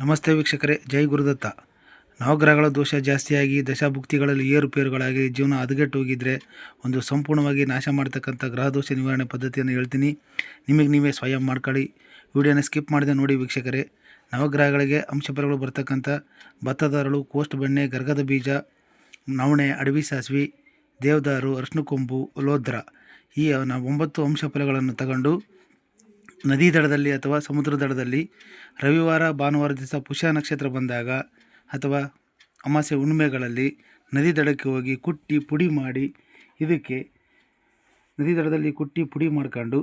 ನಮಸ್ತೆ ವೀಕ್ಷಕರೇ, ಜೈ ಗುರುದತ್ತ. ನವಗ್ರಹಗಳ ದೋಷ ಜಾಸ್ತಿಯಾಗಿ ದಶಾಭುಕ್ತಿಗಳಲ್ಲಿ ಏರುಪೇರುಗಳಾಗಿ ಜೀವನ ಹದಗೆಟ್ಟು ಹೋಗಿದ್ದರೆ ಒಂದು ಸಂಪೂರ್ಣವಾಗಿ ನಾಶ ಮಾಡ್ತಕ್ಕಂಥ ಗ್ರಹ ದೋಷ ನಿವಾರಣೆ ಪದ್ಧತಿಯನ್ನು ಹೇಳ್ತೀನಿ. ನಿಮಗೆ ನೀವೇ ಸ್ವಯಂ ಮಾಡ್ಕೊಳ್ಳಿ. ವಿಡಿಯೋನ ಸ್ಕಿಪ್ ಮಾಡದೆ ನೋಡಿ ವೀಕ್ಷಕರೇ, ನವಗ್ರಹಗಳಿಗೆ ಅಂಶಪರಗಳು ಬರ್ತಕ್ಕಂಥ ಭತ್ತದ ಅರಳು ಕೋಸ್ಟ್ ಬೆಣ್ಣೆ, ಗರ್ಗದ ಬೀಜ, ನವಣೆ, ಅಡವಿ ಸಾಸಿವೆ, ದೇವದಾರು, ಅರ್ಶಿನ ಕೊಂಬು, ಲೋದ್ರ. ಈ ಒಂಬತ್ತು ಅಂಶಫಲಗಳನ್ನು ತಗೊಂಡು ನದಿ ದಡದಲ್ಲಿ ಅಥವಾ ಸಮುದ್ರ ದಡದಲ್ಲಿ ರವಿವಾರ, ಭಾನುವಾರ ದಿವಸ ಪುಷ್ಯ ನಕ್ಷತ್ರ ಬಂದಾಗ ಅಥವಾ ಅಮಾಸೆ ಹುಣ್ಣಿಮೆಗಳಲ್ಲಿ ನದಿ ದಡಕ್ಕೆ ಹೋಗಿ ಕುಟ್ಟಿ ಪುಡಿ ಮಾಡಿ ಇದಕ್ಕೆ, ನದಿ ದಡದಲ್ಲಿ ಕುಟ್ಟಿ ಪುಡಿ ಮಾಡ್ಕೊಂಡು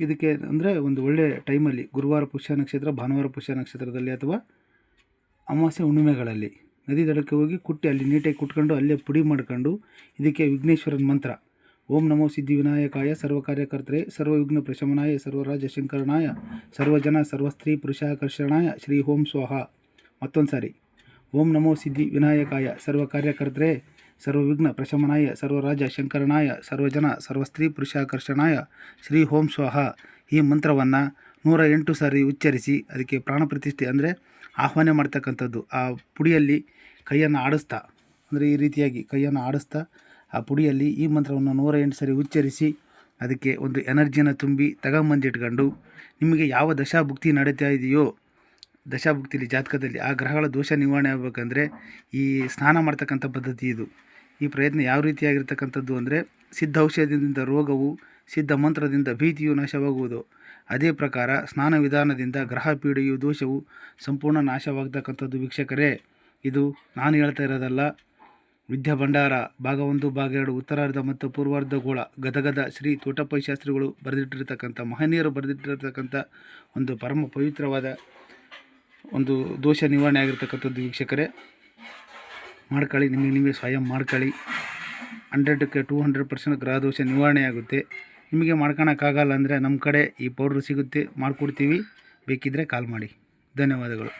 ಇದಕ್ಕೆ ಅಂದರೆ ಒಂದು ಒಳ್ಳೆಯ ಟೈಮಲ್ಲಿ ಗುರುವಾರ ಪುಷ್ಯ ನಕ್ಷತ್ರ, ಭಾನುವಾರ ಪುಷ್ಯ ನಕ್ಷತ್ರದಲ್ಲಿ ಅಥವಾ ಅಮಾವಾಸ್ಯೆ ಹುಣ್ಣಿಮೆಗಳಲ್ಲಿ ನದಿ ದಡಕ್ಕೆ ಹೋಗಿ ಕುಟ್ಟಿ ಅಲ್ಲಿ ನೀಟಾಗಿ ಕುಟ್ಕೊಂಡು ಅಲ್ಲೇ ಪುಡಿ ಮಾಡ್ಕೊಂಡು ಇದಕ್ಕೆ ವಿಘ್ನೇಶ್ವರನ ಮಂತ್ರ ಓಂ ನಮೋ ಸಿದ್ಧಿ ವಿನಾಯಕಾಯ ಸರ್ವ ಕಾರ್ಯಕರ್ತರೆ, ಸರ್ವ ವಿಘ್ನ ಪ್ರಶಮನಾಯ ಸರ್ವರಾಜ ಶಂಕರನಾಯ ಸರ್ವಜನ ಸರ್ವಸ್ತ್ರೀ ಪುರುಷಾಕರ್ಷಣಾಯ ಶ್ರೀ ಓಂ ಸ್ವಾಹ. ಮತ್ತೊಂದು ಸಾರಿ. ಓಂ ನಮೋ ಸಿದ್ಧಿ ವಿನಾಯಕಾಯ ಸರ್ವ ಸರ್ವವಿಘ್ನ ಸರ್ವ ವಿಘ್ನ ಪ್ರಶಮನಾಯ ಸರ್ವರಾಜ ಶಂಕರನಾಯ ಸರ್ವಜನ ಸರ್ವಸ್ತ್ರೀ ಪುರುಷಾಕರ್ಷಣಾಯ ಶ್ರೀ ಓಂ ಸ್ವಾಹ. ಈ ಮಂತ್ರವನ್ನು ನೂರ ಎಂಟು ಸಾರಿ ಉಚ್ಚರಿಸಿ ಅದಕ್ಕೆ ಪ್ರಾಣ ಪ್ರತಿಷ್ಠೆ ಅಂದರೆ ಆಹ್ವಾನ ಮಾಡ್ತಕ್ಕಂಥದ್ದು. ಆ ಪುಡಿಯಲ್ಲಿ ಕೈಯನ್ನು ಆಡಿಸ್ತಾ, ಅಂದರೆ ಈ ರೀತಿಯಾಗಿ ಕೈಯನ್ನು ಆಡಿಸ್ತಾ ಆ ಪುಡಿಯಲ್ಲಿ ಈ ಮಂತ್ರವನ್ನು ನೂರ ಎಂಟು ಸರಿ ಉಚ್ಚರಿಸಿ ಅದಕ್ಕೆ ಒಂದು ಎನರ್ಜಿಯನ್ನು ತುಂಬಿ ತಗೊಂಬಂದಿಟ್ಕೊಂಡು ನಿಮಗೆ ಯಾವ ದಶಾಭುಕ್ತಿ ನಡೀತಾ ಇದೆಯೋ ದಶಾಭುಕ್ತಿಲಿ ಜಾತಕದಲ್ಲಿ ಆ ಗ್ರಹಗಳ ದೋಷ ನಿವಾರಣೆ ಆಗಬೇಕಂದ್ರೆ ಈ ಸ್ನಾನ ಮಾಡ್ತಕ್ಕಂಥ ಪದ್ಧತಿ ಇದು. ಈ ಪ್ರಯತ್ನ ಯಾವ ರೀತಿಯಾಗಿರ್ತಕ್ಕಂಥದ್ದು ಅಂದರೆ ಸಿದ್ಧ ಔಷಧದಿಂದ ರೋಗವು, ಸಿದ್ಧ ಮಂತ್ರದಿಂದ ಭೀತಿಯು ನಾಶವಾಗುವುದು. ಅದೇ ಪ್ರಕಾರ ಸ್ನಾನ ವಿಧಾನದಿಂದ ಗ್ರಹ ಪೀಡೆಯು ದೋಷವು ಸಂಪೂರ್ಣ ನಾಶವಾಗ್ತಕ್ಕಂಥದ್ದು ವೀಕ್ಷಕರೇ. ಇದು ನಾನು ಹೇಳ್ತಾ ಇರೋದಲ್ಲ ವಿದ್ಯಾ ಭಂಡಾರ ಭಾಗ ಒಂದು, ಭಾಗ ಎರಡು, ಉತ್ತರಾರ್ಧ ಮತ್ತು ಪೂರ್ವಾರ್ಧ ಗೋಳ. ಗದಗದ ಶ್ರೀ ತೋಟಪ್ಪ ಶಾಸ್ತ್ರಿಗಳು ಬರೆದಿಟ್ಟಿರ್ತಕ್ಕಂಥ, ಮಹನೀಯರು ಬರೆದಿಟ್ಟಿರ್ತಕ್ಕಂಥ ಒಂದು ಪರಮ ಪವಿತ್ರವಾದ ಒಂದು ದೋಷ ನಿವಾರಣೆ ಆಗಿರ್ತಕ್ಕಂಥದ್ದು ವೀಕ್ಷಕರೇ. ಮಾಡ್ಕೊಳ್ಳಿ ನಿಮಗೆ ನಿಮಗೆ ಸ್ವಯಂ ಮಾಡ್ಕೊಳ್ಳಿ ಹಂಡ್ರೆಡಕ್ಕೆ ಟೂ ಹಂಡ್ರೆಡ್ ಪರ್ಸೆಂಟ್ ಗ್ರಹ ದೋಷ ನಿವಾರಣೆ ಆಗುತ್ತೆ. ನಿಮಗೆ ಮಾಡ್ಕೊಳಕ್ಕಾಗಲ್ಲ ಅಂದರೆ ನಮ್ಮ ಕಡೆ ಈ ಪೌಡ್ರ್ ಸಿಗುತ್ತೆ, ಮಾಡಿಕೊಡ್ತೀವಿ. ಬೇಕಿದ್ದರೆ ಕಾಲ್ ಮಾಡಿ. ಧನ್ಯವಾದಗಳು.